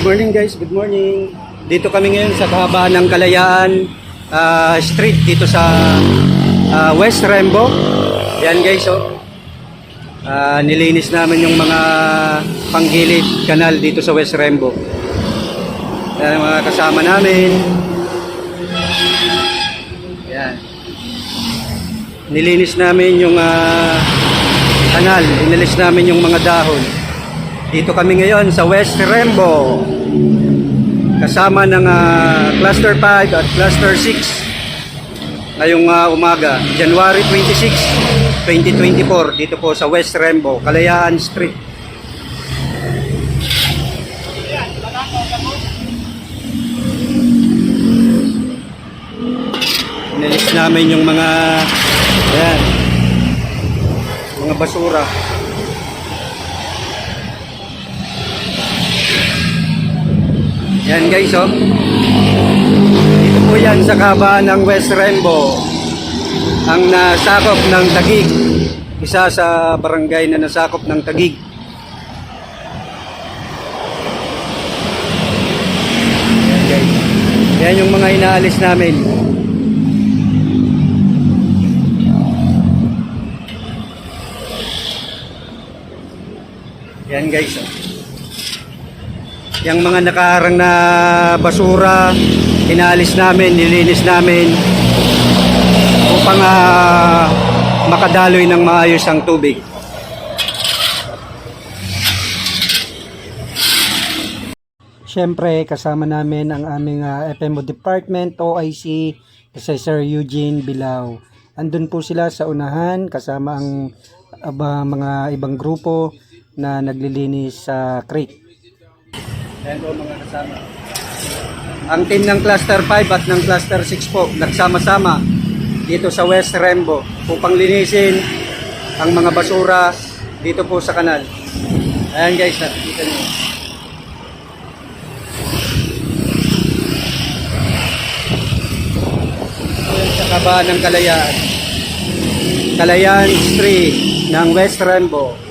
Good morning guys, good morning. Dito kami ngayon sa kahabaan ng Kalayaan ah, Street dito sa ah, West Rembo. Yan guys oh. Ah, nilinis namin yung mga panggilid kanal dito sa West Rembo. Yan mga kasama namin. Yan. Nilinis namin yung ah, kanal, inilis namin yung mga dahon. Dito kami ngayon sa West Rembo. Kasama ng ah, Cluster 5 at Cluster 6. Ngayong ah, umaga, January 26, 2024 dito po sa West Rembo, Kalayaan Street. Nilis namin yung mga yan, mga basura. Yan guys, oh. Dito po yan sa kabaan ng West Rembo. Ang nasakop ng Tagig. Isa sa barangay na nasakop ng Tagig. Yan guys. Yan yung mga inaalis namin. Yan guys, oh. Yung mga nakaharang na basura, inalis namin, nilinis namin upang ah, makadaloy ng maayos ang tubig. Siyempre, kasama namin ang aming ah, FMO Department, OIC, si Sir Eugene Bilao. Andun po sila sa unahan, kasama ang aba, mga ibang grupo na naglilinis sa creek. Ayan po mga kasama. Ang team ng Cluster 5 at ng Cluster 6 po nagsama-sama dito sa West Rembo upang linisin ang mga basura dito po sa kanal. Ayan guys, nakikita niyo. Sa kabaan ng Kalayaan. Kalayaan Street ng West Rembo.